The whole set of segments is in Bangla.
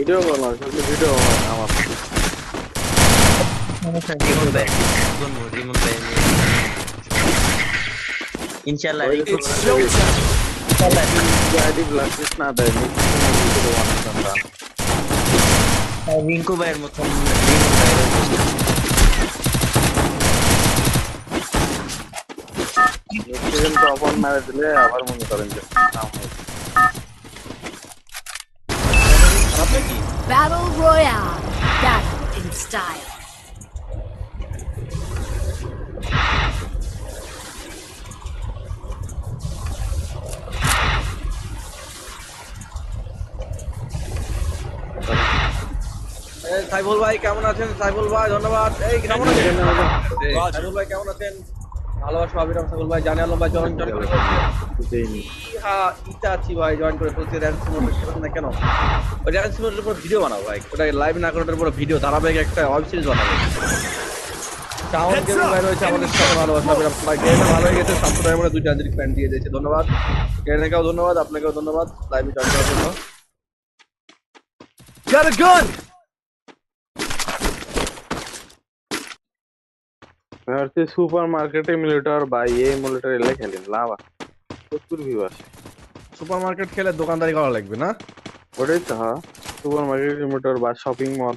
ভিডিও কল আসলে ভিডিও আমার রিমন ভাই বন্ধু রিমন ভাই আমি ইনশাআল্লাহ আইডি ব্ল্যাকলিস্ট না দেয় ভিডিও বানাতাম রিঙ্কু ভাইয়ের মতন রিমন ভাইয়ের সিজন তো অপন মেরে দিলে আবার মনে করেন নাকি Battle Royale. Battle in style. এই ভাই কেমন আছেন? সাইফুল ভাই ধন্যবাদ। এই কেমন আছেন? সাইফুল ভাই কেমন আছেন? ভালোবাসা অবিরাম সাইফুল ভাই জানে আলম ভাই জয়েন জয়েন করে ফেলছে। ইহা ভাই জয়েন করে ফেলছে র্যান্স মোড না কেন? ওই মোডের উপর ভিডিও বানাও ভাই। ওটা লাইভ না করে ওটার উপর ভিডিও ধারাবাহিক একটা ওয়েব সিরিজ বানাবো। গেমিং ভাই রয়েছে আমাদের সাথে ভালোবাসা অবিরাম ভাই গেমে ভালো হয়ে গেছে সম্প্রদায়ের মধ্যে দুইটা আন্তরিক প্যান্ট দিয়ে দিয়েছে। ধন্যবাদ। ধন্যবাদ আপনাকেও ধন্যবাদ। লাইভে জয়েন করার জন্য। Got a gun! হচ্ছে সুপার মার্কেটে মিলিটার বা এই মিলিটার এলে খেলেন লাভ প্রচুর ভিউ আসে সুপার মার্কেট খেলে দোকানদারি করা লাগবে না? ওটাই তো হ্যাঁ। সুপার মার্কেট মিলিটার বা শপিং মল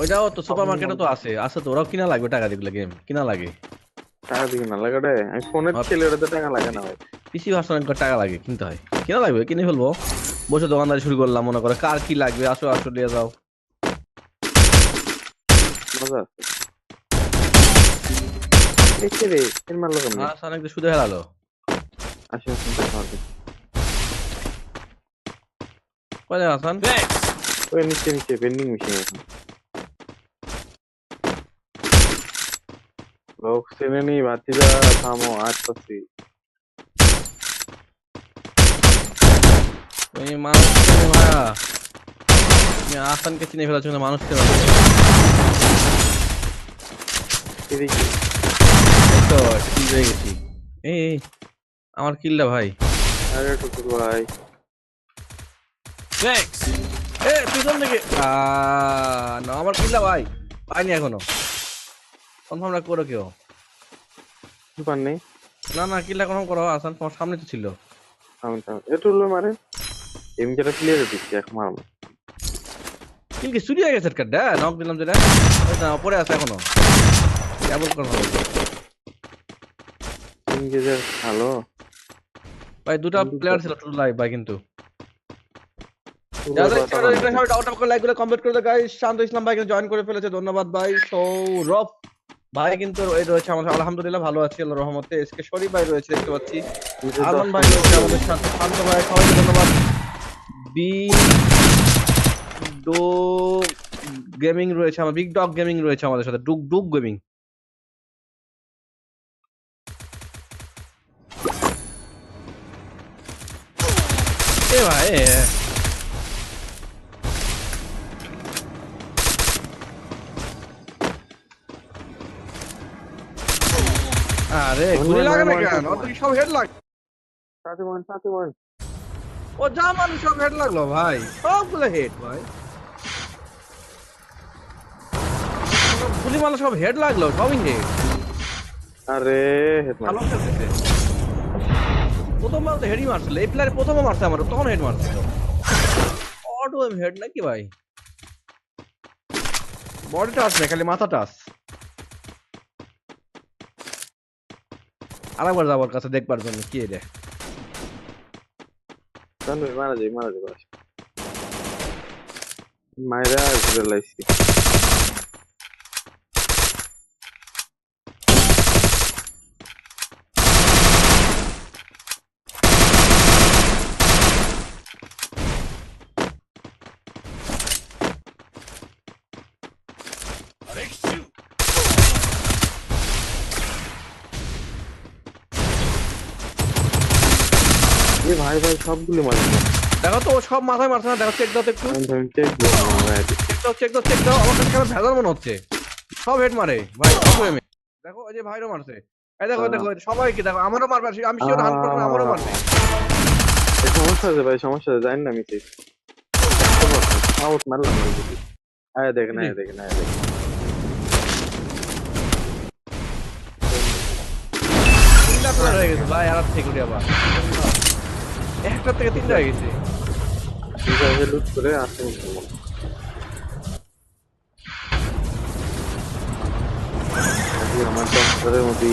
ওইটাও তো সুপার মার্কেটে তো আছে। আছে তো ওরাও কিনা লাগবে টাকা দিগুলো গেম কিনা লাগে? টাকা দিকে না লাগে রে। আমি ফোনের খেলে ওটাতে টাকা লাগে না ভাই। পিসি ভার্সন টাকা লাগে কিনতে হয়। কিনা লাগবে? কিনে ফেলব। বসে দোকানদারি শুরু করলাম মনে করে। কার কি লাগবে? আসো আসো দিয়ে যাও। মজা আছে। দেখে রে এর মারলো কেমন? আর অনেক শুধু হেলালো। আসে আসে দেখা হবে। হাসান? ওই নিচে নিচে বেন্ডিং মেশিন এখন লোক চেনে নি ভাতিজা থামো আজ পাচ্ছি তুমি মানুষ চেনে আসানকে চিনে ফেলাচ্ছ কিন্তু মানুষ চেনে এদিকে। তো হয়ে গেছি? এই আমার কিলটা ভাই। আরে টুকুর ভাই। Thanks! এ পিছন থেকে না আমার কিলটা ভাই পাইনি এখনও। কনফার্মটা করো কেউ। সুপার নেই না না কিলটা কনফার্ম করো আসান তোমার সামনে তো ছিল। তো একটু উল্লো মারে এম যেটা ক্লিয়ার দিচ্ছি এক মারবো কিল কি চুরি হয়ে গেছে কার্ডটা নক দিলাম যেটা ওই না পরে আছে এখনও। কেবল কনফার্ম ভালো। ভাই দুটো প্লেয়ার ছিল টু লাইভ ভাই কিন্তু। ধন্যবাদ ভাই। সৌরভ ভাই কিন্তু রয়েছে আমাদের আলহামদুলিল্লাহ ভালো আছি আল্লাহর রহমতে। এসকে শরীফ ভাই রয়েছে দেখতে পাচ্ছি। নিজে ভাই রয়েছে আমাদের সাথে শান্ত ভাই সবাইকে ধন্যবাদ। বি ডো গেমিং রয়েছে আমার বিগ ডগ গেমিং রয়েছে আমাদের সাথে ডুক ডুক গেমিং। ভাই এ। আরে গুলি লাগে না কেন ওর তো সব হেড লাগে সাথে মান সাথে মান ও যা মানুষ সব হেড লাগল ভাই সবগুলো হেড ভাই গুলি মারলো সব হেড লাগল সবই হেড আরে হেড খেলতেছে প্রথমবার তো হেডই মারছিল। এই প্লেয়ারে প্রথমে মারছে আমার তখন হেড মারছিল। অটো হেড নাকি ভাই? খালি আরেকবার যাবার কাছে দেখবার জন্য, কি রে? মারা যাই মারা যাই ঘুরে লাইছি। এ ভাই ভাই সবগুলো মারি দেখো তো ও সব মাথায় মারছে না দেখো চেক দাও তো একটু। চেক দাও চেক দাও চেক দাও আমার কাছে কেন ভেজাল মনে হচ্ছে। সব হেড মারে ভাই সব এমে দেখো ওই যে ভাইরও মারছে। এই দেখো হ্যাঁ। দেখো সবাইকে দেখো আমারও মারবে আমি শিওর হান্ড করব আমারও মারবে। সমস্যা আছে ভাই সমস্যা আছে জানি না আমি ঠিক আউট মারলাম আয় দেখেন আয় দেখেন আয় দেখেন হয়ে গেছে ভাই আর থেকে আবার। একটা থেকে তিনটা হয়ে গেছে। লুট করে আসতে আমার দশ মধ্যে